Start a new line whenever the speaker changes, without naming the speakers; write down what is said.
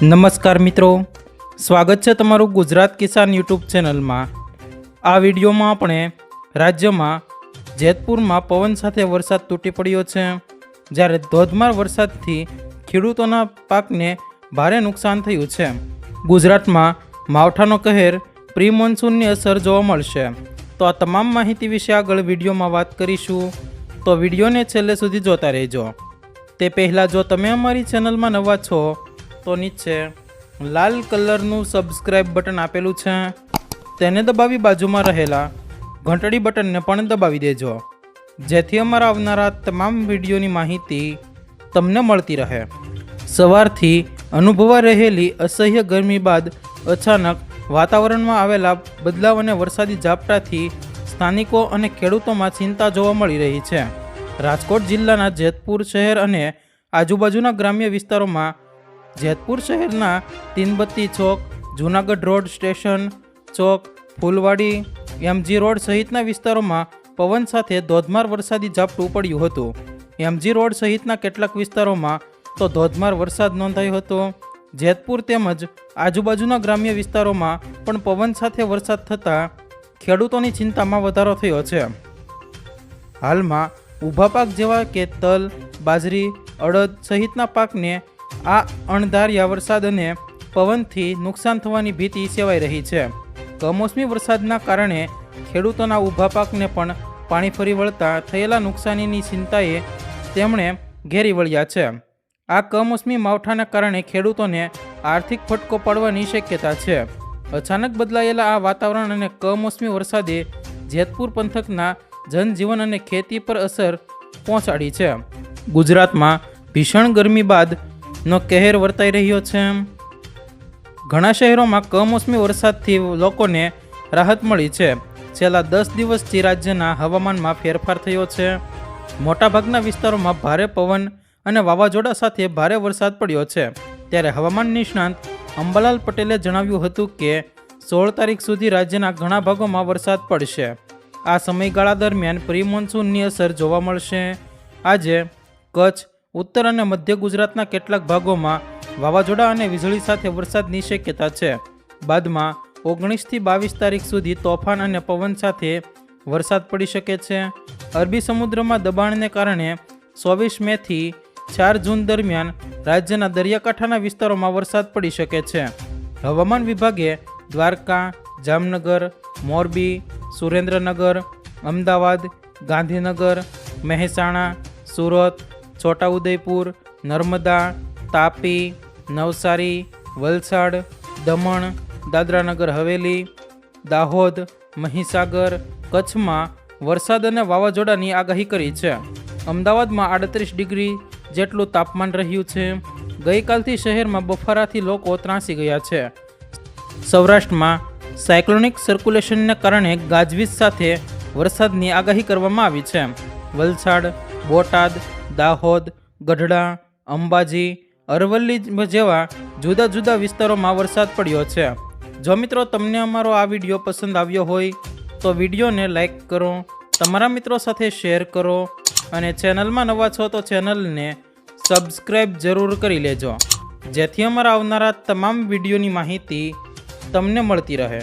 નમસ્કાર મિત્રો. સ્વાગત છે તમારું ગુજરાત કિસાન યુટ્યુબ ચેનલમાં. આ વિડીયોમાં આપણે રાજ્યમાં જેતપુરમાં પવન સાથે વરસાદ તૂટી પડ્યો છે. જ્યારે ધોધમાર વરસાદથી ખેડૂતોના પાકને ભારે નુકસાન થયું છે. ગુજરાતમાં માવઠાનો કહેર પ્રી મોન્સૂનની અસર જોવા મળશે. તો આ તમામ માહિતી વિશે આગળ વિડીયોમાં વાત કરીશું. તો વિડીયોને છેલ્લે સુધી જોતા રહેજો. તે પહેલાં જો તમે અમારી ચેનલમાં નવા છો તો નીચે લાલ કલરનું સબસ્ક્રાઇબ બટન આપેલું છે. તેને દબાવી બાજુમાં રહેલા ઘંટડી બટનને પણ દબાવી દેજો. જેથી અમારા આવનારા તમામ વિડીયોની માહિતી તમને મળતી રહે. સવારથી અનુભવા રહેલી અસહ્ય ગરમી બાદ અચાનક વાતાવરણમાં આવેલા બદલાવ અને વરસાદી ઝાપટાથી સ્થાનિકો અને ખેડૂતોમાં ચિંતા જોવા મળી રહી છે. રાજકોટ જિલ્લાના જેતપુર શહેર અને આજુબાજુના ગ્રામ્ય વિસ્તારોમાં જેતપુર શહેરના Teenbatti Chowk, Junagadh road station Chowk, Phulwadi, MG road સહિતના વિસ્તારોમાં પવન સાથે ધોધમાર વરસાદી ઝાપટું પડ્યું હતું. એમજી રોડ સહિતના કેટલાક વિસ્તારોમાં તો ધોધમાર વરસાદ નોંધાયો હતો. જેતપુર તેમજ આજુબાજુના ગ્રામ્ય વિસ્તારોમાં પણ પવન સાથે વરસાદ થતાં ખેડૂતોની ચિંતામાં વધારો થયો છે. હાલમાં ઊભા પાક જેવા કે તલ, બાજરી, અડદ સહિતના પાકને આ અણધાર્યા વરસાદ અને પવનથી નુકસાન થવાની ભીતિ સેવાઈ રહી છે. કમોસમી વરસાદના કારણે ખેડૂતોના ઊભા પાકને પણ પાણી ફરી વળતા થયેલા નુકસાનીની ચિંતાએ તેમણે ઘેરી વળ્યા છે. આ કમોસમી માવઠાના કારણે ખેડૂતોને આર્થિક ફટકો પડવાની શક્યતા છે. અચાનક બદલાયેલા આ વાતાવરણ અને કમોસમી વરસાદે જેતપુર પંથકના જનજીવન અને ખેતી પર અસર પહોંચાડી છે. ગુજરાતમાં ભીષણ ગરમી બાદ નો કહેર વર્તાઈ રહ્યો છે. ઘણા શહેરોમાં કમોસમી વરસાદથી લોકોને રાહત મળી છે. છેલ્લા દસ દિવસથી રાજ્યના હવામાનમાં ફેરફાર થયો છે. મોટાભાગના વિસ્તારોમાં ભારે પવન અને વાવાઝોડા સાથે ભારે વરસાદ પડ્યો છે. ત્યારે હવામાન નિષ્ણાંત અંબાલાલ પટેલે જણાવ્યું હતું કે, સોળ તારીખ સુધી રાજ્યના ઘણા ભાગોમાં વરસાદ પડશે. આ સમયગાળા દરમિયાન પ્રી મોન્સૂનની અસર જોવા મળશે. આજે કચ્છ ઉત્તર અને મધ્ય ગુજરાતના કેટલાક ભાગોમાં વાવાઝોડા અને વીજળી સાથે વરસાદની શક્યતા છે. બાદમાં ઓગણીસથી બાવીસ તારીખ સુધી તોફાન અને પવન સાથે વરસાદ પડી શકે છે. અરબી સમુદ્રમાં દબાણને કારણે ચોવીસ મેથી ચાર જૂન દરમિયાન રાજ્યના દરિયાકાંઠાના વિસ્તારોમાં વરસાદ પડી શકે છે. હવામાન વિભાગે દ્વારકા, જામનગર, મોરબી, સુરેન્દ્રનગર, અમદાવાદ, ગાંધીનગર, મહેસાણા, સુરત છોટાઉદેપુર, નર્મદા, તાપી, નવસારી, વલસાડ, દમણ, દાદરાનગર, હવેલી, દાહોદ, મહીસાગર, કચ્છમાં વરસાદ અને વાવાઝોડાની આગાહી કરી છે. અમદાવાદમાં આડત્રીસ ડિગ્રી જેટલું તાપમાન રહ્યું છે. ગઈકાલથી શહેરમાં બફારાથી લોકો ત્રાસી ગયા છે. સૌરાષ્ટ્રમાં સાયક્લોનિક સર્ક્યુલેશનને કારણે ગાજવીજ સાથે વરસાદની આગાહી કરવામાં આવી છે. વલસાડ, બોટાદ દાહોદ, ગઢડા, અંબાજી, અરવલ્લી જેવા જુદા જુદા વિસ્તારોમાં વરસાદ પડ્યો છે. જો મિત્રો તમને અમારો આ વીડિયો પસંદ આવ્યો હોય, તો વિડીયોને લાઇક કરો, તમારા મિત્રો સાથે શેર કરો અને ચેનલમાં નવા છો તો ચેનલને સબસ્ક્રાઈબ જરૂર કરી લેજો. જેથી અમારા આવનારા તમામ વિડીયોની માહિતી તમને મળતી રહે.